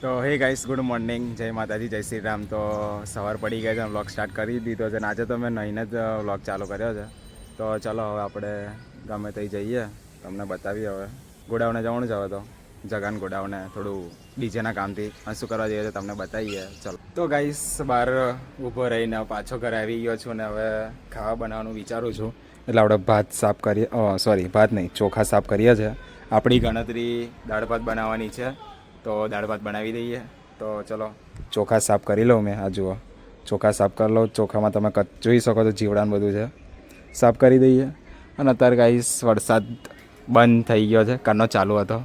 તો હે guys good morning જય માતાજી, જય શ્રી રામ. તો, સવાર પડી ગઈ છે વ્લોગ સ્ટાર્ટ કરી દીધો છે અને આજે તો મેં નહીને જ વ્લોગ ચાલુ કર્યો છે. તો, ચલો, હવે આપણે ગમે ત્યાં જઈએ. તમને બતાવીએ હવે. ગોડાઉને જવાનું છે હવે તો. જગાન ગોડાઉને, થોડું ડીજેના કામથી. શું કરવા જઈએ તો તમને બતાવીએ. ચલો. તો ગાઈસ બહાર ઊભો રહીને પાછો ઘરે આવી ગયો છું ને હવે ખાવા બનાવવાનું વિચારું છું. એટલે આપણે ભાત સાફ કરીએ સોરી ભાત નહીં, ચોખા સાફ કરીએ છીએ આપણી ગણતરી દાળ ભાત બનાવવાની છે. તો દાળ ભાત બનાવી દઈએ. તો ચલો, ચોખા સાફ કરી લઉં મેં. આ જુઓ, ચોખા સાફ કરી લઉં. ચોખામાં તમે જોઈ શકો તો જીવડાને બધું છે. સાફ કરી દઈએ. અને અત્યારે ગાઈસ વરસાદ બંધ થઈ ગયો છે. કારનો ચાલુ હતો.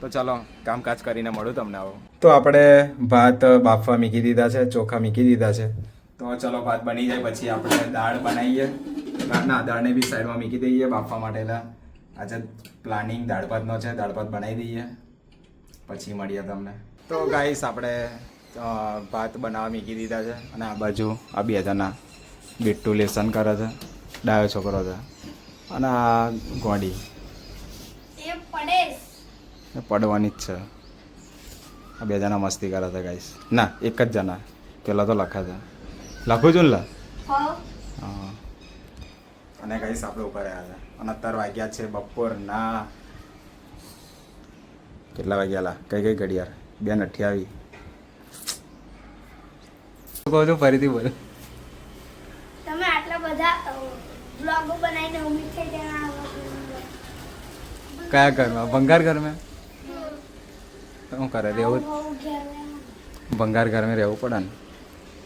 તો ચાલો, કામકાજ કરીને મળું તમને આવો. તો આપણે ભાત, બાફવા મૂકી દીધા છે, ચોખા મૂકી દીધા છે. તો ચલો, ભાત બની જાય. પછી આપણે દાળ બનાવીએ. ના દાળને બી સાઈડમાં મૂકી દઈએ બાફવા માટેના આજે પ્લાનિંગ દાળ ભાતનો છે. દાળ ભાત બનાવી દઈએ. પછી મળીએ તમને. તો ગાઈસ આપણે ભાત બનાવવા મૂકી દીધા છે અને આ બાજુ આ બે જણા બિટ્ટુ લેસન કરે છે ડાયો છોકરો છે અને આ ગોડી. એ પડવાની જ છે. આ બે જણા મસ્તી કરે છે ગાઈસ ના એક જ જણા. પેલા તો લખે છે. લખું છું ને લા? હા. અને ગાઈસ આપણે ઉપર આવ્યા છે. અને અત્યારે વાગ્યા છે બપોરના. કેટલા વાગ્યા લા કઈ કઈ ઘડિયાળ બેન અઠ્યાવી શું કહું છું? ફરીથી બોલો. તમે આટલા બધા બ્લોગો બનાવીને ઉમ્મીદ થઈ કયા ઘરમાં? ભંગાર ઘરમાં? શું કરે? રહેવું ભંગાર ઘરમાં રહેવું પડે ને.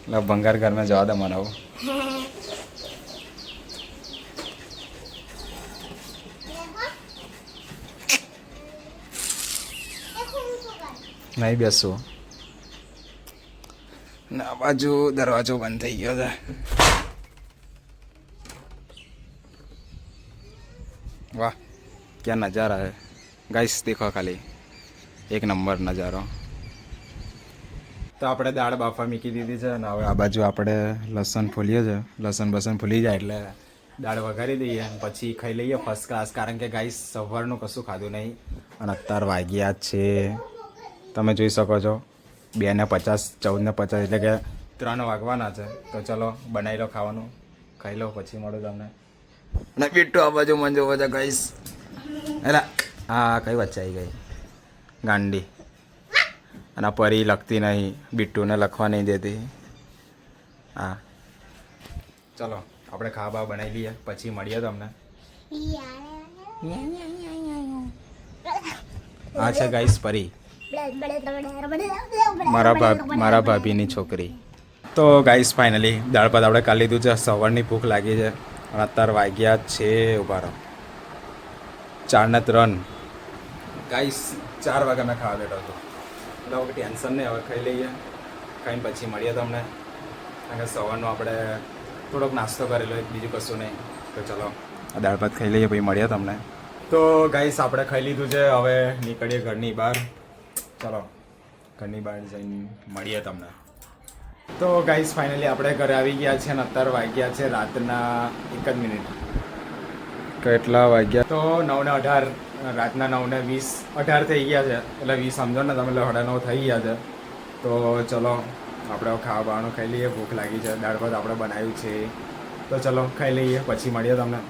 એટલે ભંગાર ઘરમાં જવા દે મને આવું. નહીં બેસવું ના બાજુ દરવાજો બંધ થઈ ગયો છે. વાહ ક્યાં નજારા હે ગાઈસ દેખો ખાલી. એક નંબર નજારો. તો આપણે દાળ બાફા મૂકી દીધી છે અને હવે આ બાજુ આપણે લસણ ફૂલીએ છે. લસણ બસણ ફૂલી જાય એટલે દાળ વઘારી દઈએ અને પછી ખાઈ લઈએ ફર્સ્ટ ક્લાસ કારણ કે ગાઈસ સવારનું કશું ખાધું નહીં. અને અત્યાર વાગ્યા છે. તમે જોઈ શકો છો. બે ને પચાસ ચૌદ ને પચાસ એટલે કે ત્રણ વાગવાના છે. તો ચલો બનાવી લો ખાવાનું. ખાઈ લો પછી મળું તમને. અને બીટુ આ બાજુ મને જોવો છે ગાઈસ એલા હા કઈ વચ્ચે આવી ગઈ? ગાંડી. અને પરી લખતી નહીં. બિટ્ટુને લખવા નહીં દેતી. હા. ચલો આપણે ખાવા બાવા બનાવી લઈએ પછી મળીએ તમને. આ છે ગાઈસ પરી. મારા ભાભી મારા ભાભીની છોકરી. તો ગાઈસ ફાઇનલી દાળ ભાત આપણે કાઢી લીધું છે. સવારની ભૂખ લાગી છે. અને અત્યારે વાગ્યા છે ઊભા રહો. ચારના ત્રણ. ગાઈસ ચાર વાગે મેં ખાવા બેઠો હતો. એટલે હવે ટેન્શન નહીં, હવે ખાઈ લઈએ. ખાઈને પછી મળીએ તમને. કારણ કે સવારનો આપણે થોડોક નાસ્તો કરેલો બીજું કશું નહીં. તો ચલો દાળ ભાત ખાઈ લઈએ, પછી મળીએ તમને. તો ગાઈસ આપણે ખાઈ લીધું છે. હવે નીકળીએ ઘરની બહાર. ચલો ઘરની બહાર જઈને મળીએ તમને. તો ગાઈસ ફાઇનલી આપણે ઘરે આવી ગયા છે અને અત્યારે વાગ્યા છે રાતના એક જ મિનિટ કેટલા વાગ્યા? તો નવ ને અઢાર રાતના નવ ને વીસ અઢાર થઈ ગયા છે. એટલે વીસ સમજો ને તમે અઢાર નવ થઈ ગયા છે. તો ચલો આપણે ખાવા બાવાનું ખાઈ લઈએ. ભૂખ લાગી છે. દાળ ભાત આપણે બનાવ્યું છે. તો ચલો ખાઈ લઈએ. પછી મળીએ તમને.